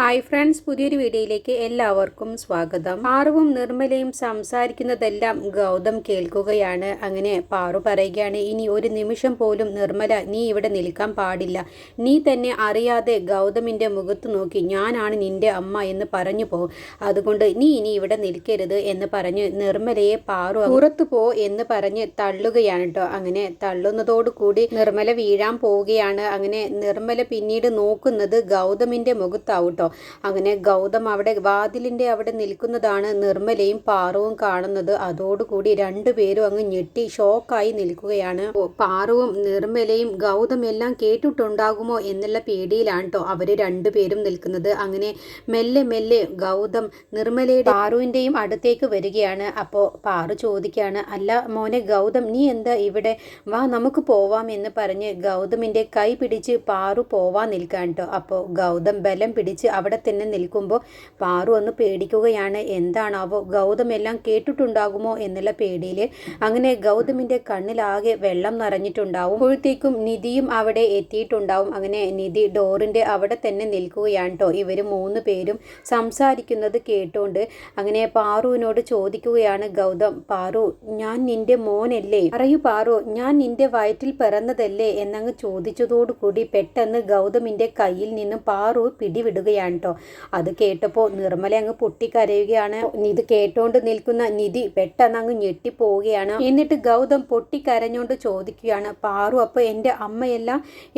Hi friends പുതിയൊരു വീഡിയോയിലേക്ക് എല്ലാവർക്കും സ്വാഗതം. പാറുവും നിർമ്മലയും സംസാരിക്കുന്നതെല്ലാം ഗൗതം കേൾക്കുകയാണ്. അങ്ങനെ പാറു പറയുകയാണ് ഇനി ഒരു നിമിഷം പോലും നിർമ്മല നീ ഇവിടെ നിൽക്കാൻ പാടില്ല. നീ തന്നെ അറിയാതെ ഗൗതമിന്റെ മുഖത്ത് നോക്കി ഞാനാണ് നിന്റെ അമ്മ എന്ന് പറഞ്ഞു പോ. അതുകൊണ്ട് നീ ഇനി ഇവിടെ നിൽക്കരുത് എന്ന് പറഞ്ഞ് നിർമ്മലയെ പാറു പുറത്തു പോ എന്ന് പറഞ്ഞ് തള്ളുകയാണ് കേട്ടോ. അങ്ങനെ തള്ളുന്നതോടുകൂടി നിർമ്മല വീഴാൻ പോവുകയാണ്. അങ്ങനെ നിർമ്മല പിന്നീട് നോക്കുന്നത് ഗൗതമിന്റെ മുഖത്താവും കേട്ടോ. അങ്ങനെ ഗൗതം അവിടെ വാതിലിന്റെ അവിടെ നിൽക്കുന്നതാണ് നിർമ്മലയും പാറുവും കാണുന്നത്. അതോടുകൂടി രണ്ടുപേരും അങ്ങ് ഞെട്ടി ഷോക്കായി നിൽക്കുകയാണ്. പാറുവും നിർമ്മലയും ഗൗതം എല്ലാം കേട്ടിട്ടുണ്ടാകുമോ എന്നുള്ള പേടിയിലാണ് കേട്ടോ അവർ രണ്ടുപേരും നിൽക്കുന്നത്. അങ്ങനെ മെല്ലെ മെല്ലെ ഗൗതം നിർമ്മലയുടെ പാറുവിന്റെയും അടുത്തേക്ക് വരികയാണ്. അപ്പോൾ പാറു ചോദിക്കുകയാണ് അല്ല മോനെ ഗൗതം നീ എന്താ ഇവിടെ? വാ നമുക്ക് പോവാം എന്ന് പറഞ്ഞ് ഗൗതമിന്റെ കൈ പിടിച്ച് പാറു പോവാൻ നിൽക്കാൻ കേട്ടോ അപ്പോൾ ഗൗതം ബലം പിടിച്ച് അവിടെ തന്നെ നിൽക്കുമ്പോൾ പാറു ഒന്ന് പേടിക്കുകയാണ് എന്താണാവോ? ഗൗതം എല്ലാം കേട്ടിട്ടുണ്ടാകുമോ? എന്നുള്ള പേടിയിൽ അങ്ങനെ ഗൗതമിന്റെ കണ്ണിലാകെ വെള്ളം നിറഞ്ഞിട്ടുണ്ടാവും. അപ്പോഴത്തേക്കും നിധിയും അവിടെ എത്തിയിട്ടുണ്ടാവും. അങ്ങനെ നിധി ഡോറിന്റെ അവിടെ തന്നെ നിൽക്കുകയാണ് കേട്ടോ ഇവർ മൂന്ന് പേരും സംസാരിക്കുന്നത് കേട്ടോണ്ട് അങ്ങനെ പാറുവിനോട് ചോദിക്കുകയാണ് ഗൗതം പാറു ഞാൻ നിന്റെ മോനല്ലേ? പറയൂ പാറു ഞാൻ നിന്റെ വയറ്റിൽ പിറന്നതല്ലേ? എന്നങ്ങ് ചോദിച്ചതോടുകൂടി പെട്ടെന്ന് ഗൗതമിന്റെ കയ്യിൽ നിന്നും പാറു പിടിവിടുകയാണ്. കേട്ടോ അത് കേട്ടപ്പോൾ നിർമ്മല അങ്ങ് പൊട്ടിക്കരയുകയാണ്. ഇത് കേട്ടോണ്ട് നിൽക്കുന്ന നിധി പെട്ടെന്ന് അങ്ങ് ഞെട്ടിപ്പോവുകയാണ്. എന്നിട്ട് ഗൗതം പൊട്ടിക്കരഞ്ഞോണ്ട് ചോദിക്കുകയാണ് പാറു അപ്പോൾ എന്റെ അമ്മയല്ല?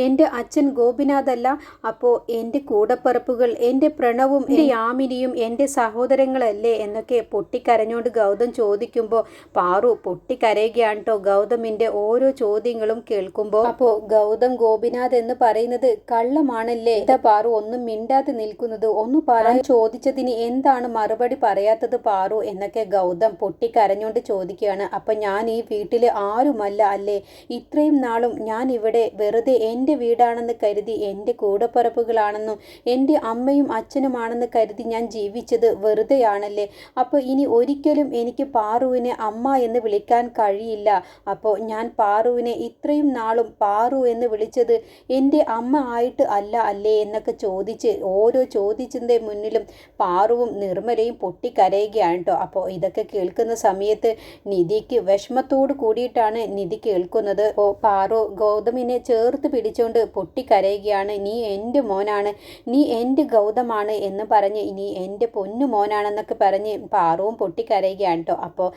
എന്റെ അച്ഛൻ ഗോപിനാഥല്ല? അപ്പോൾ എന്റെ കൂടപ്പറപ്പുകൾ എന്റെ പ്രണവും എന്റെ യാമിനിയും എന്റെ സഹോദരങ്ങളല്ലേ? എന്നൊക്കെ പൊട്ടിക്കരഞ്ഞോണ്ട് ഗൗതം ചോദിക്കുമ്പോൾ പാറു പൊട്ടിക്കരയുകയാണ് കേട്ടോ ഗൗതമിന്റെ ഓരോ ചോദ്യങ്ങളും കേൾക്കുമ്പോൾ അപ്പോൾ ഗൗതം ഗോപിനാഥ് എന്ന് പറയുന്നത് കള്ളമാണല്ലേ? പാറു ഒന്നും മിണ്ടാതെ നിൽക്കുന്നത് ഒന്ന് പറയാൻ ചോദിച്ചതിന് എന്താണ് മറുപടി പറയാത്തത് പാറു? എന്നൊക്കെ ഗൗതം പൊട്ടിക്കരഞ്ഞോണ്ട് ചോദിക്കുകയാണ്. അപ്പം ഞാൻ ഈ വീട്ടിൽ ആരുമല്ല അല്ലേ? ഇത്രയും നാളും ഞാൻ ഇവിടെ വെറുതെ എന്റെ വീടാണെന്ന് കരുതി എന്റെ കൂടപ്പുറപ്പുകളാണെന്നും എന്റെ അമ്മയും അച്ഛനുമാണെന്ന് കരുതി ഞാൻ ജീവിച്ചത് വെറുതെയാണല്ലേ? അപ്പോൾ ഇനി ഒരിക്കലും എനിക്ക് പാറുവിനെ അമ്മ എന്ന് വിളിക്കാൻ കഴിയില്ല. അപ്പോൾ ഞാൻ പാറുവിനെ ഇത്രയും നാളും പാറു എന്ന് വിളിച്ചത് എന്റെ അമ്മ ആയിട്ട് അല്ല അല്ലേ? എന്നൊക്കെ ചോദിച്ച് ഓരോ ചോദിച്ചതിന്റെ മുന്നിലും പാറുവും നിർമ്മലയും പൊട്ടിക്കരയുകയാണ് കേട്ടോ. അപ്പോൾ ഇതൊക്കെ കേൾക്കുന്ന സമയത്ത് നിധിക്ക് വിഷമത്തോട് കൂടിയിട്ടാണ് നിധി കേൾക്കുന്നത്. ഓ പാറു ഗൗതമിനെ ചേർത്ത് പിടിച്ചുകൊണ്ട് പൊട്ടിക്കരയുകയാണ്. നീ എന്റെ മോനാണ്. നീ എന്റെ ഗൗതമാണ് എന്ന് പറഞ്ഞ് ഇനി എന്റെ പൊന്നു മോനാണെന്നൊക്കെ പറഞ്ഞ് പാറുവും പൊട്ടിക്കരയുകയാണ് കേട്ടോ. അപ്പോൾ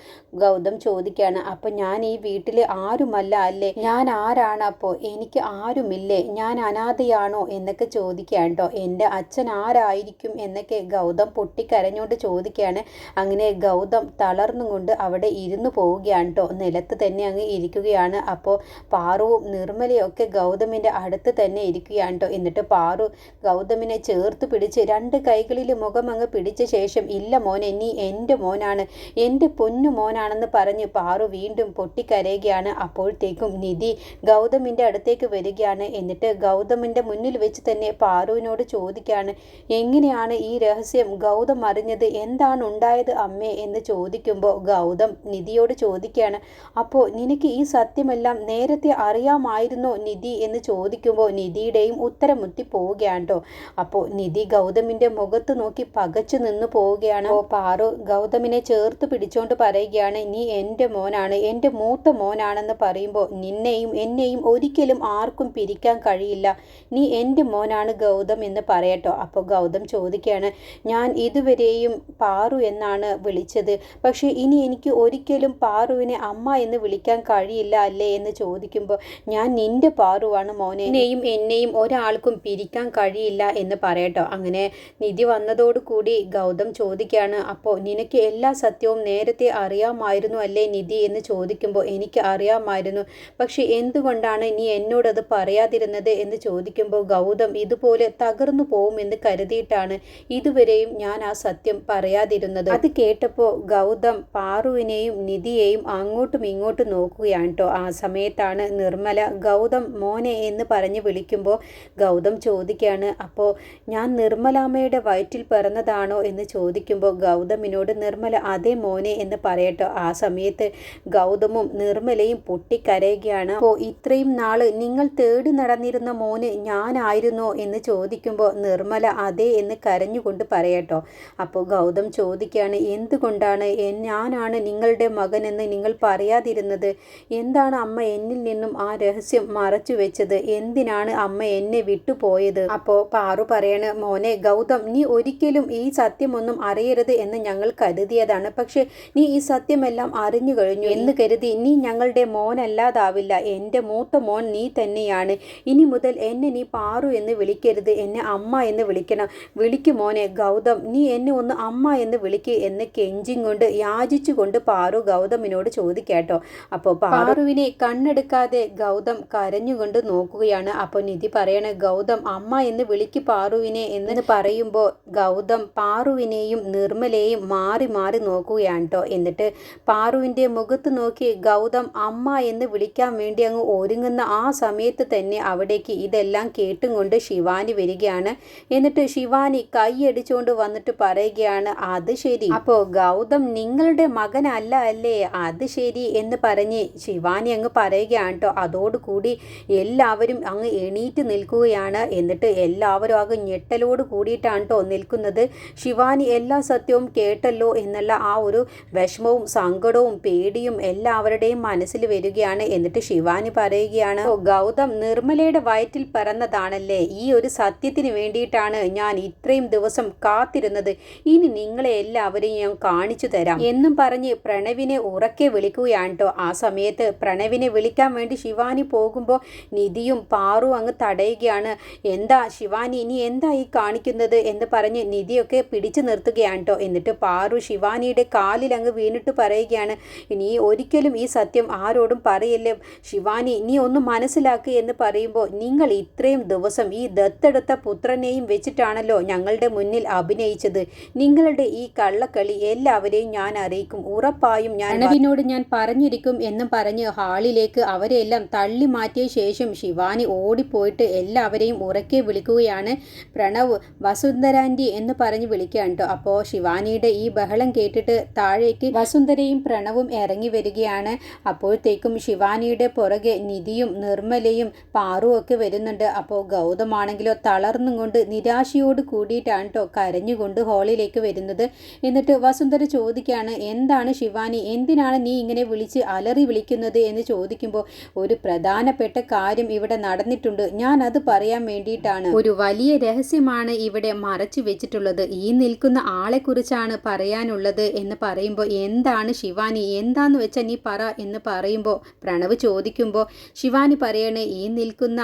ഗൗതം ചോദിക്കുകയാണ് അപ്പോൾ ഞാൻ ഈ വീട്ടിൽ ആരുമല്ല അല്ലേ? ഞാൻ ആരാണ്? അപ്പോൾ എനിക്ക് ആരുമില്ലേ? ഞാൻ അനാഥയാണോ? എന്നൊക്കെ ചോദിക്കുകയാണ് കേട്ടോ. എന്റെ അച്ഛൻ ആരായിരിക്കും എന്നൊക്കെ ഗൗതം പൊട്ടിക്കരഞ്ഞുകൊണ്ട് ചോദിക്കുകയാണ്. അങ്ങനെ ഗൗതം തളർന്നുകൊണ്ട് അവിടെ ഇരുന്നു പോവുകയാണ് കേട്ടോ നിലത്ത് തന്നെ അങ്ങ് ഇരിക്കുകയാണ്. അപ്പോൾ പാറുവും നിർമ്മലയും ഒക്കെ ഗൗതമിന്റെ അടുത്ത് തന്നെ ഇരിക്കുകയാണ് കേട്ടോ എന്നിട്ട് പാറു ഗൗതമിനെ ചേർത്ത് പിടിച്ച് രണ്ട് കൈകളിൽ മുഖം അങ്ങ് പിടിച്ച ശേഷം ഇല്ല മോനെ നീ എന്റെ മോനാണ്. എന്റെ പൊന്നു മോനാണെന്ന് പറഞ്ഞ് പാറു വീണ്ടും പൊട്ടിക്കരയുകയാണ്. അപ്പോഴത്തേക്കും നിധി ഗൗതമിന്റെ അടുത്തേക്ക് വരികയാണ്. എന്നിട്ട് ഗൗതമിന്റെ മുന്നിൽ വെച്ച് തന്നെ പാറുവിനോട് ചോദിക്കുകയാണ്. എങ്ങനെയാണ് ഈ രഹസ്യം ഗൗതം അറിഞ്ഞത്? എന്താണ് ഉണ്ടായത് അമ്മേ എന്ന് ചോദിക്കുമ്പോൾ ഗൗതം നിധിയോട് ചോദിക്കുകയാണ് അപ്പോൾ നിനക്ക് ഈ സത്യമെല്ലാം നേരത്തെ അറിയാമായിരുന്നോ നിധി? എന്ന് ചോദിക്കുമ്പോൾ നിധിയുടെയും ഉത്തരം മുത്തി പോവുകയാണ് കേട്ടോ അപ്പോൾ നിധി ഗൗതമിന്റെ മുഖത്ത് നോക്കി പകച്ചു നിന്ന് പോവുകയാണ്. അപ്പോൾ പാറു ഗൗതമിനെ ചേർത്ത് പിടിച്ചുകൊണ്ട് പറയുകയാണ് നീ എന്റെ മോനാണ് എന്റെ മൂത്ത മോനാണെന്ന് പറയുമ്പോൾ നിന്നെയും എന്നെയും ഒരിക്കലും ആർക്കും പിരിക്കാൻ കഴിയില്ല. നീ എന്റെ മോനാണ് ഗൗതം എന്ന് പറയട്ടോ. അപ്പോൾ ഗൗതം ചോദിക്കുകയാണ് ഞാൻ ഇതുവരെയും പാറു എന്നാണ് വിളിച്ചത്. പക്ഷേ ഇനി എനിക്ക് ഒരിക്കലും പാറുവിനെ അമ്മ എന്ന് വിളിക്കാൻ കഴിയില്ല അല്ലേ? എന്ന് ചോദിക്കുമ്പോൾ ഞാൻ നിന്റെ പാറുവാണ് മോനെ. എന്നെയും എന്നെയും ഒരാൾക്കും പിരിക്കാൻ കഴിയില്ല എന്ന് പറയട്ടോ. അങ്ങനെ നിധി വന്നതോടുകൂടി ഗൗതം ചോദിക്കുകയാണ് അപ്പോൾ നിനക്ക് എല്ലാ സത്യവും നേരത്തെ അറിയാമായിരുന്നു അല്ലേ നിധി? എന്ന് ചോദിക്കുമ്പോൾ എനിക്ക് അറിയാമായിരുന്നു. പക്ഷെ എന്തുകൊണ്ടാണ് നീ എന്നോടത് പറയാതിരുന്നത്? എന്ന് ചോദിക്കുമ്പോൾ ഗൗതം ഇതുപോലെ തകർന്നു പോകുമെന്ന് കരുതിയിട്ടാണ് ഇതുവരെയും ഞാൻ ആ സത്യം പറയാതിരുന്നത്. അത് കേട്ടപ്പോൾ ഗൗതം പാറുവിനെയും നിധിയെയും അങ്ങോട്ടും ഇങ്ങോട്ടും നോക്കുകയാണ് കേട്ടോ. ആ സമയത്താണ് നിർമ്മല ഗൗതം മോനെ എന്ന് പറഞ്ഞ് വിളിക്കുമ്പോൾ ഗൗതം ചോദിക്കുകയാണ് അപ്പോൾ ഞാൻ നിർമ്മലാമ്മയുടെ വയറ്റിൽ പിറന്നതാണോ? എന്ന് ചോദിക്കുമ്പോൾ ഗൗതമിനോട് നിർമ്മല അതേ മോനെ എന്ന് പറയട്ടോ. ആ സമയത്ത് ഗൗതമും നിർമ്മലയും പൊട്ടിക്കരയുകയാണ്. അപ്പോൾ ഇത്രയും നാൾ നിങ്ങൾ തേടി നടന്നിരുന്ന മോന് ഞാനായിരുന്നോ? എന്ന് ചോദിക്കുമ്പോൾ നിർമ്മല അതെ എന്ന് കരഞ്ഞുകൊണ്ട് പറയട്ടോ. അപ്പോൾ ഗൗതം ചോദിക്കുകയാണ് എന്തുകൊണ്ടാണ്? ഞാനാണ് നിങ്ങളുടെ മകനെന്ന് നിങ്ങൾ പറയാതിരുന്നത്? എന്താണ് അമ്മ എന്നിൽ നിന്നും ആ രഹസ്യം മറച്ചു വെച്ചത്? എന്തിനാണ് അമ്മ എന്നെ വിട്ടുപോയത്? അപ്പോൾ പാറു പറയണ് മോനെ ഗൗതം നീ ഒരിക്കലും ഈ സത്യമൊന്നും അറിയരുത് എന്ന് ഞങ്ങൾ കരുതിയതാണ്. പക്ഷേ നീ ഈ സത്യമെല്ലാം അറിഞ്ഞു കഴിഞ്ഞു. എന്ന് കരുതി നീ ഞങ്ങളുടെ മോനല്ലാതാവില്ല. എന്റെ മൂത്ത മോൻ നീ തന്നെയാണ്. ഇനി മുതൽ എന്നെ നീ പാറു എന്ന് വിളിക്കരുത്. എന്നെ അമ്മ എന്ന് വിളിക്കണം. വിളിക്കു മോനെ ഗൗതം നീ എന്നെ ഒന്ന് അമ്മ എന്ന് വിളിക്ക് എന്ന് കെഞ്ചിങ് കൊണ്ട് യാചിച്ചുകൊണ്ട് പാറു ഗൗതമിനോട് ചോദിക്കാട്ടോ. അപ്പോൾ പാറുവിനെ കണ്ണെടുക്കാതെ ഗൗതം കരഞ്ഞുകൊണ്ട് നോക്കുകയാണ്. അപ്പോൾ നിധി പറയണ ഗൗതം അമ്മ എന്ന് വിളിക്ക് പാറുവിനെ എന്ന് പറയുമ്പോൾ ഗൗതം പാറുവിനെയും നിർമ്മലയെയും മാറി മാറി നോക്കുകയാണ് കേട്ടോ എന്നിട്ട് പാറുവിന്റെ മുഖത്ത് നോക്കി ഗൗതം അമ്മ എന്ന് വിളിക്കാൻ വേണ്ടി അങ്ങ് ഒരുങ്ങുന്ന ആ സമയത്ത് തന്നെ അവിടേക്ക് ഇതെല്ലാം കേട്ടും കൊണ്ട് ശിവാനി വരികയാണ് എന്നിട്ട് ശിവാനി കൈയടിച്ചുകൊണ്ട് വന്നിട്ട് പറയുകയാണ് അത് ശരി. അപ്പോൾ ഗൗതം നിങ്ങളുടെ മകനല്ല അല്ലേ? അത് ശരി എന്ന് പറഞ്ഞ് ശിവാനി അങ്ങ് പറയുകയാണ് കേട്ടോ അതോടുകൂടി എല്ലാവരും അങ്ങ് എണീറ്റ് നിൽക്കുകയാണ്. എന്നിട്ട് എല്ലാവരും അങ്ങ് ഞെട്ടലോട് കൂടിയിട്ടാണ് കേട്ടോ നിൽക്കുന്നത്. ശിവാനി എല്ലാ സത്യവും കേട്ടല്ലോ എന്നുള്ള ആ ഒരു വിഷമവും സങ്കടവും പേടിയും എല്ലാവരുടെയും മനസ്സിൽ വരികയാണ്. എന്നിട്ട് ശിവാനി പറയുകയാണ് ഗൗതം നിർമ്മലയുടെ വയറ്റിൽ പറന്നതാണല്ലേ? ഈ ഒരു സത്യത്തിന് വേണ്ടിയിട്ടാണ് ഞാൻ ഇത്രയും ദിവസം കാത്തിരുന്നത്. ഇനി നിങ്ങളെ എല്ലാവരെയും ഞാൻ കാണിച്ചു തരാം. എന്നും പറഞ്ഞ് പ്രണവിനെ ഉറക്കെ വിളിക്കുകയാണ് കേട്ടോ. ആ സമയത്ത് പ്രണവിനെ വിളിക്കാൻ വേണ്ടി ശിവാനി പോകുമ്പോൾ നിധിയും പാറു അങ്ങ് തടയുകയാണ്. എന്താ ശിവാനി ഇനി എന്താ ഈ കാണിക്കുന്നത് എന്ന് പറഞ്ഞ് നിധിയൊക്കെ പിടിച്ചു നിർത്തുകയാണ് കേട്ടോ. എന്നിട്ട് പാറു ശിവാനിയുടെ കാലിൽ അങ്ങ് വീണിട്ട് പറയുകയാണ് ഇനി ഒരിക്കലും ഈ സത്യം ആരോടും പറയല്ലേ? ശിവാനി നീ ഒന്ന് മനസ്സിലാക്കുക എന്ന് പറയുമ്പോൾ നിങ്ങൾ ഇത്രയും ദിവസം ഈ ദത്തെടുത്ത പുത്രനെയും വെച്ചിട്ടാണല്ലോ ഞങ്ങളുടെ മുന്നിൽ അഭിനയിച്ചത്. നിങ്ങളുടെ ഈ കള്ളക്കളി എല്ലാവരെയും ഞാൻ അറിയിക്കും. ഉറപ്പായും ഞാൻ അണവിനോട് ഞാൻ പറഞ്ഞിരിക്കും എന്ന് പറഞ്ഞ് ഹാളിലേക്ക് അവരെല്ലാം തള്ളി മാറ്റിയ ശേഷം ശിവാനി ഓടിപ്പോയിട്ട് എല്ലാവരെയും ഉറക്കെ വിളിക്കുകയാണ്. പ്രണവ് വസുന്ധരാന്റി എന്ന് പറഞ്ഞ് വിളിക്കുകയാണ് കേട്ടോ. അപ്പോൾ ശിവാനിയുടെ ഈ ബഹളം കേട്ടിട്ട് താഴേക്ക് വസുന്ധരയും പ്രണവും ഇറങ്ങി വരികയാണ്. അപ്പോഴത്തേക്കും ശിവാനിയുടെ പുറകെ നിധിയും നിർമ്മലയും പാറുവൊക്കെ വരുന്നുണ്ട്. അപ്പോൾ ഗൗതമാണെങ്കിലോ തളർന്നും കൊണ്ട് നിരാശയോട് കൂടിയിട്ടാണ് കേട്ടോ കരഞ്ഞുകൊണ്ട് ഹാളിലേക്ക് വരുന്നത്. എന്നിട്ട് വസുന്ധര ചോദിക്കുകയാണ് എന്താണ് ശിവാനി എന്തിനാണ് നീ ഇങ്ങനെ വിളിച്ച് അലറി വിളിക്കുന്നത്? എന്ന് ചോദിക്കുമ്പോൾ ഒരു പ്രധാനപ്പെട്ട കാര്യം ഇവിടെ നടന്നിട്ടുണ്ട്. ഞാൻ അത് പറയാൻ വേണ്ടിയിട്ടാണ്. ഒരു വലിയ രഹസ്യമാണ് ഇവിടെ മറച്ചു വെച്ചിട്ടുള്ളത്. ഈ നിൽക്കുന്ന ആളെക്കുറിച്ചാണ് പറയാനുള്ളത് എന്ന് പറയുമ്പോൾ എന്താണ് ശിവാനി എന്താന്ന് വെച്ചാൽ നീ പറ എന്ന് പറയുമ്പോൾ പ്രണവ് ചോദിക്കുമ്പോൾ ശിവാനി പറയണേ ഈ നിൽക്കുന്ന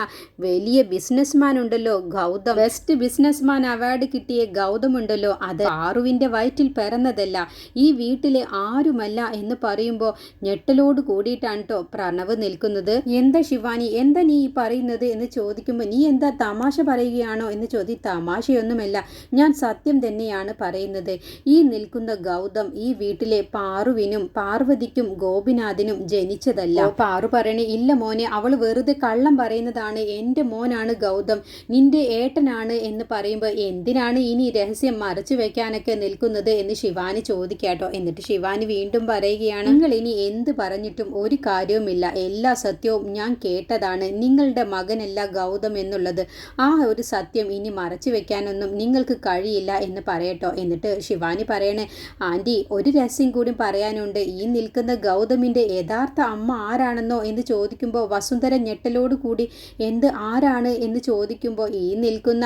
വലിയ ബിസിനസ്മാൻ ഉണ്ടല്ലോ ഗൗതം. ബെസ്റ്റ് ബിസിനസ്മാൻ അവാർഡ് കിട്ടിയ ഗൗതമുണ്ടല്ലോ. അത് ആറുവിന്റെ വയറ്റിൽ പിറന്നതല്ല. ഈ വീട്ടിലെ ആരുമല്ല എന്ന് പറയുമ്പോൾ ഞെട്ടലോട് കൂടിയിട്ടാണ് കേട്ടോ പ്രണവ് നിൽക്കുന്നത്. എന്താ ശിവാനി എന്താ നീ ഈ പറയുന്നത് എന്ന് ചോദിക്കുമ്പോൾ നീ എന്താ തമാശ പറയുകയാണോ എന്ന് ചോദി തമാശയൊന്നുമല്ല. ഞാൻ സത്യം തന്നെയാണ് പറയുന്നത്. ഈ നിൽക്കുന്ന ഗൗതം ഈ വീട്ടിലെ പാറുവിനും പാർവതിക്കും ഗോപിനാഥിനും ജനിച്ചതല്ല. പാറു പറയണേ ഇല്ല മോനെ അവൾ വെറുതെ കള്ളം പറയുന്നതാണ്. എന്റെ മോനാണ് ഗൗതം. നിന്റെ ഏട്ടനാണ് എന്ന് പറയുമ്പോൾ എന്തിനാണ് ഇനി രഹസ്യം മറച്ചു വെക്കാനൊക്കെ നിൽക്കുന്നത് എന്ന് ശിവാനി ചോദിക്കാട്ടോ. എന്നിട്ട് ശിവാനി വീണ്ടും പറയുകയാണ് നിങ്ങൾ ഇനി എന്ത് പറഞ്ഞിട്ടും ഒരു കാര്യവുമില്ല. എല്ലാ സത്യവും ഞാൻ കേട്ടതാണ്. നിങ്ങളുടെ മകനല്ല ഗൗതം എന്നുള്ളത്. ആ ഒരു സത്യം ഇനി മറച്ചു വെക്കാനൊന്നും നിങ്ങൾക്ക് കഴിയില്ല എന്ന് പറയട്ടോ. എന്നിട്ട് ശിവാനി പറയണേ ആന്റി ഒരു രഹസ്യം കൂടി പറയാനുണ്ട്. ഈ നിൽക്കുന്ന ഗൗതമിന്റെ യഥാർത്ഥ അമ്മ ആരാണെന്നോ എന്ന് ചോദിക്കുമ്പോൾ വസുന്ധര ഞെട്ടലോട് കൂടി എന്ത് ആരാണ്? എന്ന് ചോദിക്കുമ്പോൾ ഈ നിൽക്കുന്ന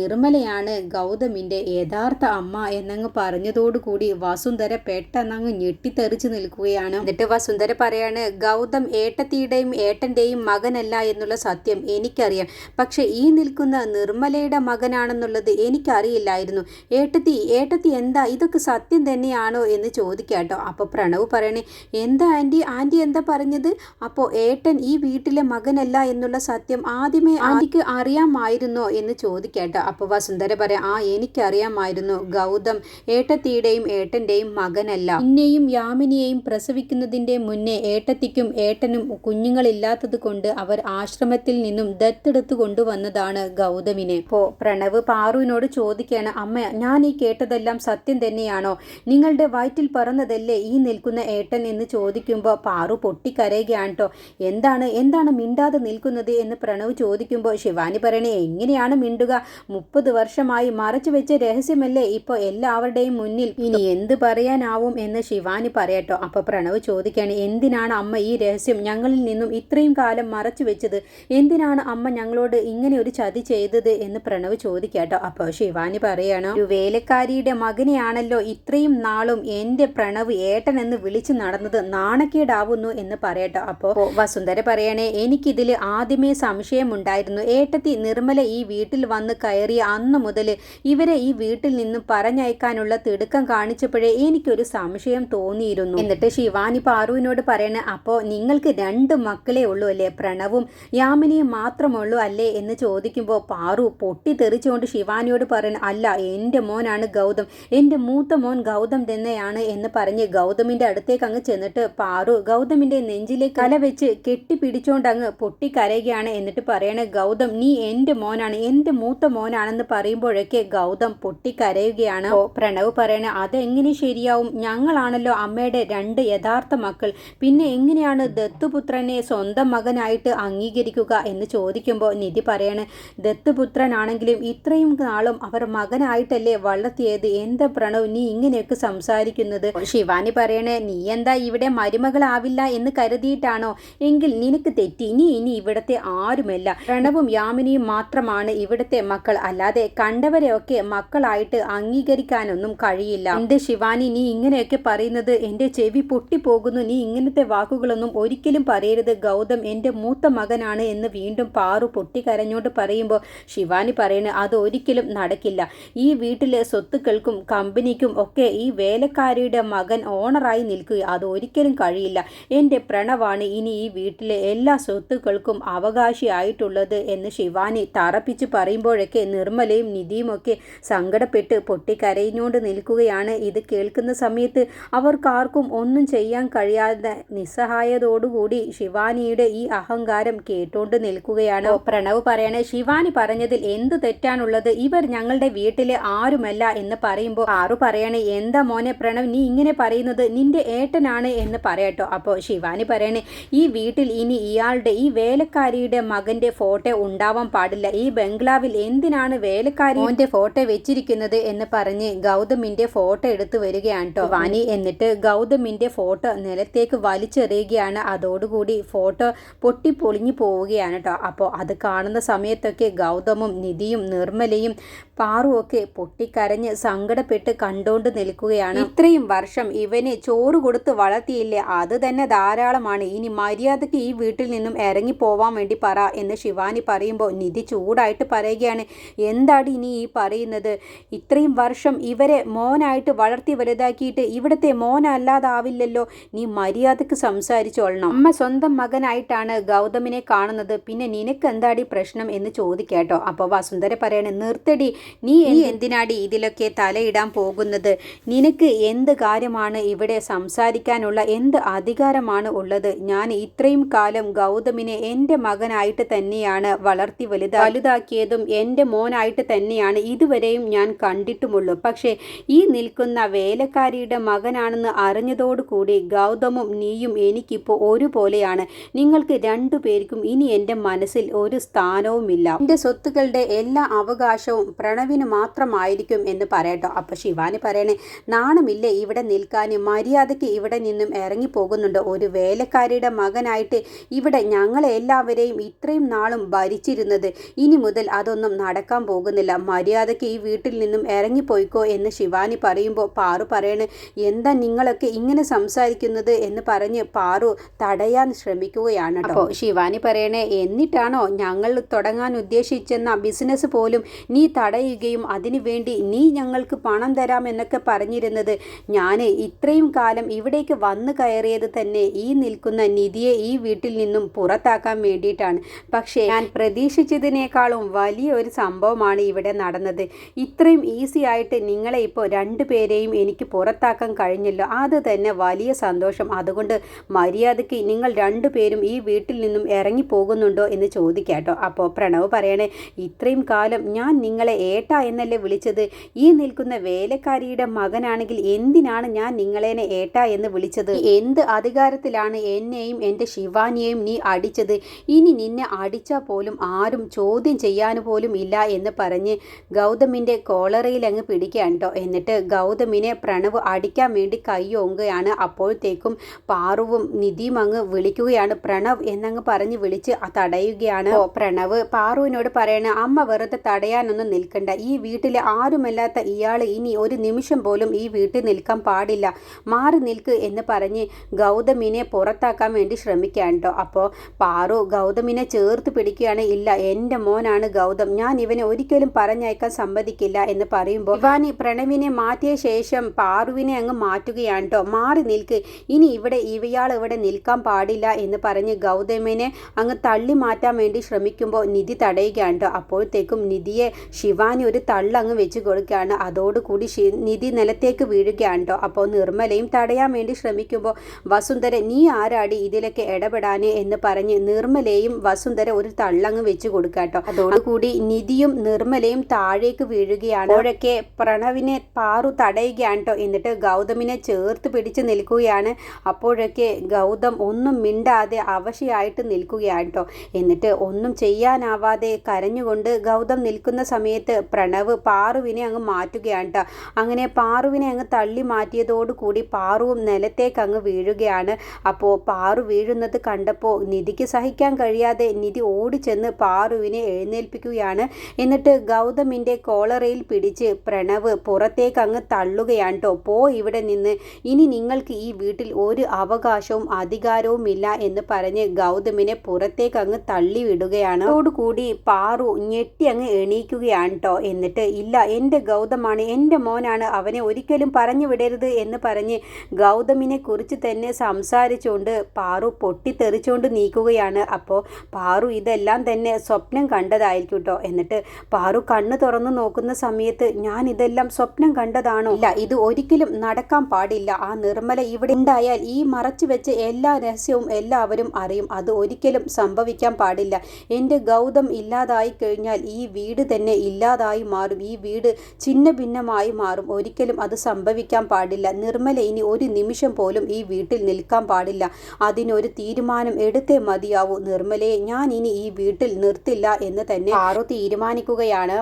നിർമ്മലയാണ് ഗൗതമിന്റെ യഥാർത്ഥ അമ്മ എന്നങ്ങ് പറഞ്ഞതോടുകൂടി വസുന്ധര പെട്ടെന്നങ്ങ് ഞെട്ടിത്തെറിച്ച് നിൽക്കുകയാണ്. എന്നിട്ട് വസുന്ധര പറയാണ് ഗൗതം ഏട്ടത്തിയുടെയും ഏട്ടന്റെയും മകനല്ല എന്നുള്ള സത്യം എനിക്കറിയാം. പക്ഷെ ഈ നിൽക്കുന്ന നിർമ്മലയുടെ മകനാണെന്നുള്ളത് എനിക്കറിയില്ലായിരുന്നു. ഏട്ടത്തി ഏട്ടത്തി എന്താ? ഇതൊക്കെ സത്യം തന്നെയാണോ? എന്ന് ചോദിക്കാട്ടോ. അപ്പോൾ പ്രണവ് പറയണേ എന്താ ആന്റി? ആന്റി എന്താ പറഞ്ഞത്? അപ്പോൾ ഏട്ടൻ ഈ വീട്ടിലെ മകനല്ല എന്നുള്ള സത്യം ആദ്യമേ ആന്റിക്ക് അറിയാമായിരുന്നോ? എന്ന് ചോദിക്കാട്ടോ. അപ്പോൾ സുന്ദര പറയാം ആ എനിക്കറിയാമായിരുന്നു. ഗൗതം ഏട്ടത്തിയുടെയും ഏട്ടന്റെയും മകനല്ല. ഇന്നെയും യാമിനിയെയും പ്രസവിക്കുന്നതിന്റെ മുന്നേ ഏട്ടത്തിക്കും ഏട്ടനും കുഞ്ഞുങ്ങളില്ലാത്തത് കൊണ്ട് അവർ ആശ്രമത്തിൽ നിന്നും ദത്തെടുത്ത് കൊണ്ടുവന്നതാണ് ഗൗതമിനെ. ഇപ്പോൾ പ്രണവ് പാറുവിനോട് ചോദിക്കുകയാണ് അമ്മ ഞാൻ ഈ കേട്ടതെല്ലാം സത്യം തന്നെയാണോ? നിങ്ങളുടെ വയറ്റിൽ പറന്നതല്ലേ ഈ നിൽക്കുന്ന ഏട്ടൻ എന്ന് ചോദിക്കുമ്പോൾ പാറു പൊട്ടിക്കരയുകയാണ് കേട്ടോ എന്താണ് എന്താണ് മിണ്ടാതെ നിൽക്കുന്നത് എന്ന് പ്രണവ് ചോദിക്കുമ്പോൾ ശിവാനി പറയണേ എങ്ങനെയാണ് മിണ്ടുക? മുപ്പത് വർഷമായി മറച്ചു വെച്ച രഹസ്യമല്ലേ ഇപ്പോൾ എല്ലാവരുടെയും മുന്നിൽ? ഇനി എന്ത് പറയാനാവും എന്ന് ശിവാനി പറയട്ടോ. അപ്പോൾ പ്രണവ് ചോദിക്കുകയാണ് എന്തിനാണ് അമ്മ ഈ രഹസ്യം ഞങ്ങളിൽ നിന്നും ഇത്രയും കാലം മറച്ചു വെച്ചത്? എന്തിനാണ് അമ്മ ഞങ്ങളോട് ഇങ്ങനെ ഒരു ചതി ചെയ്തത് എന്ന് പ്രണവ് ചോദിക്കാട്ടോ. അപ്പോൾ ശിവാനി പറയാണ് ഒരു വേലക്കാരിയുടെ മകനെയാണല്ലോ ഇത്രയും നാളും എന്റെ പ്രണവ് ഏട്ടൻ എന്ന് വിളിച്ചു നടന്നത് നാണക്കേടാവുന്നു എന്ന് പറയട്ടോ. അപ്പോൾ വസുന്ധര പറയണേ എനിക്കിതിൽ ആദ്യമേ സംശയമുണ്ടായിരുന്നു. ഏട്ടത്തി നിർമ്മല ഈ വീട്ടിൽ വന്ന് കയറിയ അന്ന് മുതൽ ഇവരെ ഈ വീട്ടിൽ നിന്ന് പറഞ്ഞയക്കാനുള്ള തിടുക്കം കാണിച്ചപ്പോഴേ എനിക്കൊരു സംശയം തോന്നിയിരുന്നു. എന്നിട്ട് ശിവാനി പാറുവിനോട് പറയണ അപ്പോൾ നിങ്ങൾക്ക് രണ്ട് മക്കളെ ഉള്ളൂ അല്ലേ? പ്രണവും യാമിനിയും മാത്രമുള്ളൂ അല്ലേ? എന്ന് ചോദിക്കുമ്പോൾ പാറു പൊട്ടിത്തെറിച്ചുകൊണ്ട് ശിവാനിയോട് പറയണ അല്ല എന്റെ മോനാണ് ഗൗതം. എന്റെ മൂത്ത മോൻ ഗൗതം തന്നെയാണ് എന്ന് പറഞ്ഞ് ഗൗതമിന്റെ അടുത്തേക്ക് അങ്ങ് ചെന്നിട്ട് പാറു ഗൗതമിന്റെ നെഞ്ചിലെ കല വെച്ച് കെട്ടിപ്പിടിച്ചോണ്ട് അങ്ങ് പൊട്ടിക്കരയുകയാണ്. എന്നിട്ട് പറയണ ഗൗതം നീ എന്റെ മോനാണ്. എന്റെ മൂത്ത മോനാണെന്ന് പറയുമ്പോഴൊക്കെ ഗൗതം പൊട്ടിക്കരയുകയാണ്. പ്രണവ് പറയണ അതെങ്ങനെ ശരിയാവും? ഞങ്ങളാണല്ലോ അമ്മയുടെ രണ്ട് യഥാർത്ഥ മക്കൾ. പിന്നെ എങ്ങനെയാണ് ദത്തുപുത്രനെ സ്വന്തം മകനായിട്ട് അംഗീകരിക്കുക? എന്ന് ചോദിക്കുമ്പോൾ നിധി പറയണ് ദത്തുപുത്രനാണെങ്കിലും ഇത്രയും നാളും അവർ മകനായിട്ടല്ലേ വളർത്തിയത്? എന്താ പ്രണവ് നീ ഇങ്ങനെയൊക്കെ സംസാരിക്കുന്നത്? ശിവാനി പറയണേ നീ എന്താ ഇവിടെ മരുമകളാവില്ല എന്ന് കരുതിയിട്ടാണോ? എങ്കിൽ നിനക്ക് തെറ്റി. നീ ഇനി ഇവിടത്തെ ആരുമല്ല. പ്രണവും യാമിനിയും മാത്രമാണ് ഇവിടുത്തെ മക്കൾ. അല്ലാതെ കണ്ടവരെയൊക്കെ മക്കളായിട്ട് അംഗീകരിക്കാനൊന്നും കഴിയില്ല. എന്റെ ശിവാനി നീ ഇങ്ങനെയൊക്കെ പറയുന്നത് എന്റെ ചെവി പൊട്ടിപ്പോകുന്നു. നീ ഇങ്ങനത്തെ വാക്കുകളൊന്നും ഒരിക്കലും പറയരുത്. ഗൗതം എന്റെ മൂത്ത മകനാണ് എന്ന് വീണ്ടും പാറു പൊട്ടിക്കരഞ്ഞോണ്ട് പറയുമ്പോൾ ശിവാനി പറയുന്നത് അത് ഒരിക്കലും നടക്കില്ല. ഈ വീട്ടിലെ സ്വത്തുക്കൾക്കും കമ്പനിക്കും ഒക്കെ ഈ വേലക്കാരിയുടെ മകൻ ഓണറായി നിൽക്കുക. അത് ഒരിക്കലും കഴിയില്ല. എന്റെ പ്രണവാണ് ഇനി ഈ വീട്ടിലെ എല്ലാ സ്വത്തുക്കൾക്കും അവകാശിയായിട്ടുള്ളത് എന്ന് ശിവാനി തറപ്പിച്ച് പറയുമ്പോഴൊക്കെ നിർമ്മലയും നിധിയും ഒക്കെ സങ്കടപ്പെട്ട് പൊട്ടിക്കരയിനോട് നിൽക്കുകയാണ്. ഇത് കേൾക്കുന്ന സമയത്ത് അവർക്കാർക്കും ഒന്നും ചെയ്യാൻ കഴിയാതെ നിസ്സഹായതോടുകൂടി ശിവാനിയുടെ ഈ അഹങ്കാരം കേട്ടോണ്ട് നിൽക്കുകയാണ്. പ്രണവ് പറയണേ ശിവാനി പറഞ്ഞതിൽ എന്ത് തെറ്റാണുള്ളത്? ഇവർ ഞങ്ങളുടെ വീട്ടിലെ ആരുമല്ല എന്ന് പറയുമ്പോൾ ആറു പറയണേ എന്താ മോനെ പ്രണവ് നീ ഇങ്ങനെ പറയുന്നത്? നിന്റെ ഏട്ടനാണ് എന്ന് പറയട്ടോ. അപ്പോൾ ശിവാനി പറയണേ ഈ വീട്ടിൽ ഇനി ഇയാളുടെ ഈ വേലക്കാരിയുടെ മകന്റെ ഫോട്ടോ ഉണ്ടാവാൻ പാടില്ല. ഈ ബംഗ്ലാവിൽ എന്തിനാണ് വേലക്കാരി ഓന്റെ ഫോട്ടോ വെച്ചിരിക്കുന്നത് എന്ന് പറഞ്ഞ് ഗൗതമിന്റെ ഫോട്ടോ എടുത്തു വരികയാണ് കേട്ടോ വാനി എന്നിട്ട് ഗൗതമിന്റെ ഫോട്ടോ നിലത്തേക്ക് വലിച്ചെറിയുകയാണ്. അതോടുകൂടി ഫോട്ടോ പൊട്ടി പൊളിഞ്ഞു പോവുകയാണ് കേട്ടോ അപ്പോൾ അത് കാണുന്ന സമയത്തൊക്കെ ഗൗതമും നിധിയും നിർമ്മലയും പാറുമൊക്കെ പൊട്ടിക്കരഞ്ഞ് സങ്കടപ്പെട്ട് കണ്ടോണ്ട് നിൽക്കുകയാണ്. ഇത്രയും വർഷം ഇവനെ ചോറ് കൊടുത്ത് വളർത്തിയില്ലേ? അത് തന്നെ ധാരാളമാണ്. ഇനി മര്യാദയ്ക്ക് ഈ വീട്ടിൽ നിന്നും ഇറങ്ങി പോവാൻ വേണ്ടി പറ എന്ന് ശിവാനി പറയുമ്പോൾ നിധി ചൂടായിട്ട് പറയുകയാണ്. എന്താണ് ഇനി ഈ പറയുന്നത്? ഇത്രയും വർഷം ഇവരെ മോനായിട്ട് വളർത്തി വലുതാക്കിയിട്ട് ഇവിടുത്തെ മോനല്ലാതാവില്ലല്ലോ നീ മര്യാദയ്ക്ക് സംസാരിച്ചോളണം. അമ്മ സ്വന്തം മകനായിട്ടാണ് ഗൗതമിനെ കാണുന്നത്. പിന്നെ നിനക്ക് എന്താടി പ്രശ്നം എന്ന് ചോദിക്കാട്ടോ. അപ്പോൾ വസുന്ധര പറയണേ നിർത്തടി. നീ എന്തിനാടി ഇതിലൊക്കെ തലയിടാൻ പോകുന്നത്? നിനക്ക് എന്ത് കാര്യമാണ് ഇവിടെ സംസാരിക്കാനുള്ള? എന്ത് അധികാരമാണ് ഉള്ളത്? ഞാൻ ഇത്രയും കാലം ഗൗതമിനെ എന്റെ മകനായിട്ട് തന്നെയാണ് വളർത്തി വലുതാ വലുതാക്കിയതും എന്റെ മോനായിട്ട് തന്നെയാണ് ഇതുവരെയും ഞാൻ കണ്ടിട്ടുമുള്ളൂ. പക്ഷേ ഈ നിൽക്കുന്ന വേലക്കാരിയുടെ മകനാണെന്ന് അറിഞ്ഞതോടുകൂടി ഗൗതമും നീയും എനിക്കിപ്പോൾ ഒരുപോലെയാണ്. നിങ്ങൾക്ക് രണ്ടു പേർക്കും ഇനി എന്റെ മനസ്സിൽ ഒരു സ്ഥാനവുമില്ല. എന്റെ സ്വത്തുക്കളുടെ എല്ലാ അവകാശവും പ്രണവിന് മാത്രമായിരിക്കും എന്ന് പറയട്ടോ. അപ്പോൾ ശിവാനി പറയണേ നാണമില്ലേ ഇവിടെ നിൽക്കാൻ മര്യാദയ്ക്ക് ഇവിടെ നിന്നും ഇറങ്ങിപ്പോകുന്നുണ്ട്. ഒരു വേലക്കാരിയുടെ മകനായിട്ട് ഇവിടെ ഞങ്ങളെല്ലാവരെയും ഇത്രയും നാളും ഭരിച്ചിരുന്നത്. ഇനി മുതൽ അതൊന്നും നടക്കാൻ പോകുന്നില്ല. മര്യാദയ്ക്ക് ഈ വീട്ടിൽ നിന്നും ഇറങ്ങിപ്പോയിക്കോ എന്ന് ശിവാനി പറയുമ്പോൾ പാറു പറയണേ എന്താ നിങ്ങളൊക്കെ ഇങ്ങനെ സംസാരിക്കുന്നത്? എന്ന് പറഞ്ഞ് പാറു തടയാൻ ശ്രമിക്കുകയാണ് അപ്പോൾ ശിവാനി പറയണേ എന്നിട്ടാണോ ഞങ്ങൾ തുടങ്ങാൻ ഉദ്ദേശിച്ചെന്ന ബിസിനസ് പോലും നീ തടയുകയും അതിനുവേണ്ടി നീ ഞങ്ങൾക്ക് പണം തരാം എന്നൊക്കെ പറഞ്ഞിരുന്നത്? ഞാൻ ഇത്രയും കാലം ഇവിടേക്ക് വന്നു കയറിയത് തന്നെ ഈ നിൽക്കുന്ന നിധിയെ ഈ വീട്ടിൽ നിന്നും പുറത്താക്കാൻ വേണ്ടിയിട്ടാണ്. പക്ഷേ ഞാൻ പ്രതീക്ഷിച്ചതിനേക്കാളും വലിയ വലിയൊരു സംഭവമാണ് ഇവിടെ നടന്നത്. ഇത്രയും ഈസി ആയിട്ട് നിങ്ങളെ ഇപ്പോൾ രണ്ടുപേരെയും എനിക്ക് പുറത്താക്കാൻ കഴിഞ്ഞല്ലോ. അത് തന്നെ വലിയ സന്തോഷം. അതുകൊണ്ട് മര്യാദയ്ക്ക് നിങ്ങൾ രണ്ടുപേരും ഈ വീട്ടിൽ നിന്നും ഇറങ്ങി പോകുന്നുണ്ടോ എന്ന് ചോദിക്കാട്ടോ. അപ്പോൾ പ്രണവ് പറയണേ ഇത്രയും കാലം ഞാൻ നിങ്ങളെ ഏട്ട എന്നല്ലേ വിളിച്ചത്? ഈ നിൽക്കുന്ന വേലക്കാരിയുടെ മകനാണെങ്കിൽ എന്തിനാണ് ഞാൻ നിങ്ങളേനെ ഏട്ട എന്ന് വിളിച്ചത്? എന്ത് അധികാരത്തിലാണ് എന്നെയും എന്റെ ശിവാനിയെയും നീ അടിച്ചത്? ഇനി നിന്നെ അടിച്ചാൽ പോലും ആരും ചോദ്യം ചെയ്യാൻ പോലും ഇല്ല എന്ന് പറഞ്ഞ് ഗൗതമിന്റെ കോളറയിൽ അങ്ങ് പിടിക്കുകയാണ് കേട്ടോ. എന്നിട്ട് ഗൗതമിനെ പ്രണവ് അടിക്കാൻ വേണ്ടി കൈയോങ്ങുകയാണ് അപ്പോഴത്തേക്കും പാറുവും നിധിയും അങ്ങ് വിളിക്കുകയാണ്. പ്രണവ് എന്നങ്ങ് പറഞ്ഞ് വിളിച്ച് തടയുകയാണ്. പ്രണവ് പാറുവിനോട് പറയണ അമ്മ വെറുതെ തടയാനൊന്നും നിൽക്കണ്ട. ഈ വീട്ടിലെ ആരുമല്ലാത്ത ഇയാൾ ഇനി ഒരു നിമിഷം പോലും ഈ വീട്ടിൽ നിൽക്കാൻ പാടില്ല. മാറി നിൽക്ക് എന്ന് പറഞ്ഞ് ഗൗതമിനെ പുറത്താക്കാൻ വേണ്ടി ശ്രമിക്കുകയാണ് കേട്ടോ. അപ്പോൾ പാറു ഗൗതമിനെ ചേർത്ത് പിടിക്കുകയാണ് ഇല്ല എന്റെ മോനാണ് ഗൗതം. ഞാൻ ഇവനെ ഒരിക്കലും പറഞ്ഞയക്കാൻ സമ്മതിക്കില്ല എന്ന് പറയുമ്പോൾ ഇവാനി പ്രണവിനെ മാറ്റിയ ശേഷം പാറുവിനെ അങ്ങ് മാറ്റുകയാണ് കേട്ടോ മാറി നിൽക്ക്. ഇനി ഇവിടെ ഇവയാൾ ഇവിടെ നിൽക്കാൻ പാടില്ല എന്ന് പറഞ്ഞ് ഗൗതമിനെ അങ്ങ് തള്ളി മാറ്റാൻ വേണ്ടി ശ്രമിക്കുമ്പോൾ നിധി തടയുകയാണ് കേട്ടോ അപ്പോഴത്തേക്കും നിധിയെ ശിവാനി ഒരു തള്ളങ്ങ് വെച്ച് കൊടുക്കുകയാണ്. അതോടുകൂടി നിധി നിലത്തേക്ക് വീഴുകയാണ് കേട്ടോ അപ്പോൾ നിർമ്മലയും തടയാൻ വേണ്ടി ശ്രമിക്കുമ്പോൾ വസുന്ധര നീ ആരാടി ഇതിലൊക്കെ ഇടപെടാനേ? എന്ന് പറഞ്ഞ് നിർമ്മലയും വസുന്ധര ഒരു തള്ളങ്ങ് വെച്ച് കൊടുക്കാട്ടോ അതോടുകൂടി നിധിയും നിർമ്മലയും താഴേക്ക് വീഴുകയാണ്. അപ്പോഴൊക്കെ പ്രണവിനെ പാറു തടയുകയാണ് കേട്ടോ എന്നിട്ട് ഗൗതമിനെ ചേർത്ത് പിടിച്ച് നിൽക്കുകയാണ്. അപ്പോഴൊക്കെ ഗൗതം ഒന്നും മിണ്ടാതെ അവശയായിട്ട് നിൽക്കുകയാണ് കേട്ടോ എന്നിട്ട് ഒന്നും ചെയ്യാനാവാതെ കരഞ്ഞുകൊണ്ട് ഗൗതം നിൽക്കുന്ന സമയത്ത് പ്രണവ് പാറുവിനെ അങ്ങ് മാറ്റുകയാണ് കേട്ടോ അങ്ങനെ പാറുവിനെ അങ്ങ് തള്ളി മാറ്റിയതോടുകൂടി പാറുവും നിലത്തേക്ക് അങ്ങ് വീഴുകയാണ്. അപ്പോൾ പാറു വീഴുന്നത് കണ്ടപ്പോൾ നിധിക്ക് സഹിക്കാൻ കഴിയാതെ നിധി ഓടിച്ചെന്ന് പാറുവിനെ എഴുന്നേൽപ്പിക്കുകയാണ്. എന്നിട്ട് ഗൗതമിന്റെ കോളറയിൽ പിടിച്ച് പ്രണവ് പുറത്തേക്ക് അങ്ങ് തള്ളുകയാണ് കേട്ടോ പോ ഇവിടെ നിന്ന്. ഇനി നിങ്ങൾക്ക് ഈ വീട്ടിൽ ഒരു അവകാശവും അധികാരവും ഇല്ല എന്ന് പറഞ്ഞ് ഗൗതമിനെ പുറത്തേക്ക് അങ്ങ് തള്ളിവിടുകയാണ്. അതോടുകൂടി പാറു ഞെട്ടി അങ്ങ് എണീക്കുകയാണ് കേട്ടോ എന്നിട്ട് ഇല്ല എന്റെ ഗൗതമാണ് എന്റെ മോനാണ് അവനെ ഒരിക്കലും പറഞ്ഞു വിടരുത് എന്ന് പറഞ്ഞ് ഗൗതമിനെ കുറിച്ച് തന്നെ സംസാരിച്ചുകൊണ്ട് പാറു പൊട്ടിത്തെറിച്ചുകൊണ്ട് നീക്കുകയാണ്. അപ്പോൾ പാറു ഇതെല്ലാം തന്നെ സ്വപ്നം കണ്ടതായിരിക്കും കേട്ടോ എന്നിട്ട് പാറു കണ്ണു തുറന്നു നോക്കുന്ന സമയത്ത് ഞാൻ ഇതെല്ലാം സ്വപ്നം കണ്ടതാണോ? ഇല്ല ഇത് ഒരിക്കലും നടക്കാൻ പാടില്ല. ആ നിർമ്മല ഇവിടെ ഉണ്ടായാൽ ഈ മറച്ചു വെച്ച് എല്ലാ രഹസ്യവും എല്ലാവരും അറിയും. അത് ഒരിക്കലും സംഭവിക്കാൻ പാടില്ല. എന്റെ ഗൗതം ഇല്ലാതായി കഴിഞ്ഞാൽ ഈ വീട് തന്നെ ഇല്ലാതായി മാറും. ഈ വീട് ചിന്ന ഭിന്നമായി മാറും. ഒരിക്കലും അത് സംഭവിക്കാൻ പാടില്ല. നിർമ്മല ഇനി ഒരു നിമിഷം പോലും ഈ വീട്ടിൽ നിൽക്കാൻ പാടില്ല. അതിനൊരു തീരുമാനം എടുത്തേ മതിയാവൂ. നിർമ്മലയെ ഞാൻ ഇനി ഈ വീട്ടിൽ നിർത്തില്ല എന്ന് തന്നെ ആറു തീരുമാനിക്കുകയാണ്.